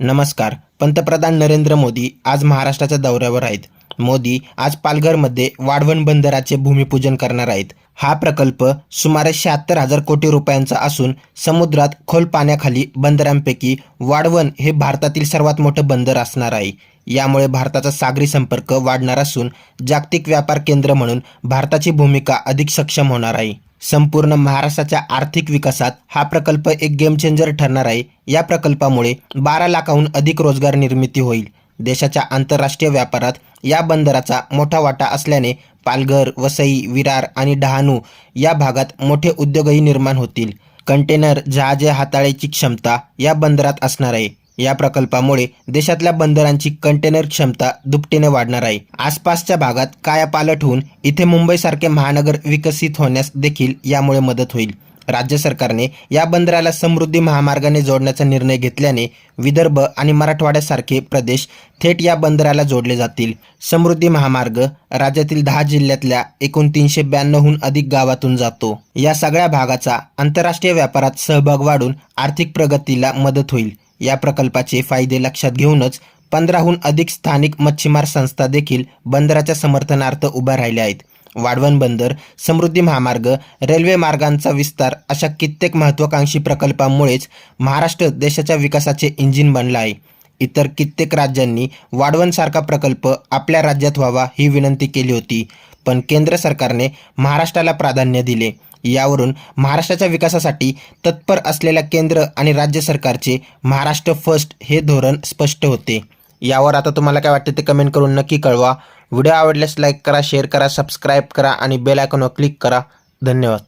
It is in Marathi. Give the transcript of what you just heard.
नमस्कार. पंतप्रधान नरेंद्र मोदी आज महाराष्ट्राच्या दौऱ्यावर आहेत. मोदी आज पालघरमध्ये वाढवण बंदराचे भूमिपूजन करणार आहेत. हा प्रकल्प सुमारे शहात्तर हजार कोटी रुपयांचा असून समुद्रात खोल पाण्याखाली बंदरांपैकी वाढवण हे भारतातील सर्वात मोठं बंदर असणार आहे. यामुळे भारताचा सागरी संपर्क वाढणार असून जागतिक व्यापार केंद्र म्हणून भारताची भूमिका अधिक सक्षम होणार आहे. संपूर्ण महाराष्ट्राच्या आर्थिक विकासात हा प्रकल्प एक गेम चेंजर ठरणार आहे. या प्रकल्पामुळे बारा लाखाहून अधिक रोजगार निर्मिती होईल. देशाच्या आंतरराष्ट्रीय व्यापारात या बंदराचा मोठा वाटा असल्याने पालघर वसई विरार आणि डहाणू या भागात मोठे उद्योगही निर्माण होतील. कंटेनर जहाजे हाताळायची क्षमता या बंदरात असणार आहे. या प्रकल्पामुळे देशातल्या बंदरांची कंटेनर क्षमता दुपटीने वाढणार आहे. आसपासच्या भागात कायापालट होऊन इथे मुंबईसारखे महानगर विकसित होण्यास देखील यामुळे मदत होईल. राज्य सरकारने या बंदराला समृद्धी महामार्गाने जोडण्याचा निर्णय घेतल्याने विदर्भ आणि मराठवाड्यासारखे प्रदेश थेट या बंदराला जोडले जातील. समृद्धी महामार्ग राज्यातील दहा जिल्ह्यातल्या एकूण तीनशे ब्याण्णवहून अधिक गावातून जातो. या सगळ्या भागाचा आंतरराष्ट्रीय व्यापारात सहभाग वाढून आर्थिक प्रगतीला मदत होईल. या प्रकल्पाचे फायदे लक्षात घेऊनच पंधराहून अधिक स्थानिक मच्छीमार संस्था देखील बंदराच्या समर्थनार्थ उभ्या राहिल्या आहेत. वाढवण बंदर समृद्धी महामार्ग रेल्वे मार्गांचा विस्तार अशा कित्येक महत्त्वाकांक्षी प्रकल्पांमुळेच महाराष्ट्र देशाच्या विकासाचे इंजिन बनला आहे. इतर कित्येक राज्यांनी वाढवणसारखा प्रकल्प आपल्या राज्यात व्हावा ही विनंती केली होती पण केंद्र सरकारने महाराष्ट्राला प्राधान्य दिले. यावरून महाराष्ट्राच्या विकासासाठी तत्पर असलेल्या केंद्र आणि राज्य सरकारचे महाराष्ट्र फर्स्ट हे धोरण स्पष्ट होते. यावर आता तुम्हाला काय वाटते ते कमेंट करून नक्की कळवा. व्हिडिओ आवडल्यास लाईक करा शेअर करा सबस्क्राईब करा आणि बेल आयकॉनवर क्लिक करा. धन्यवाद.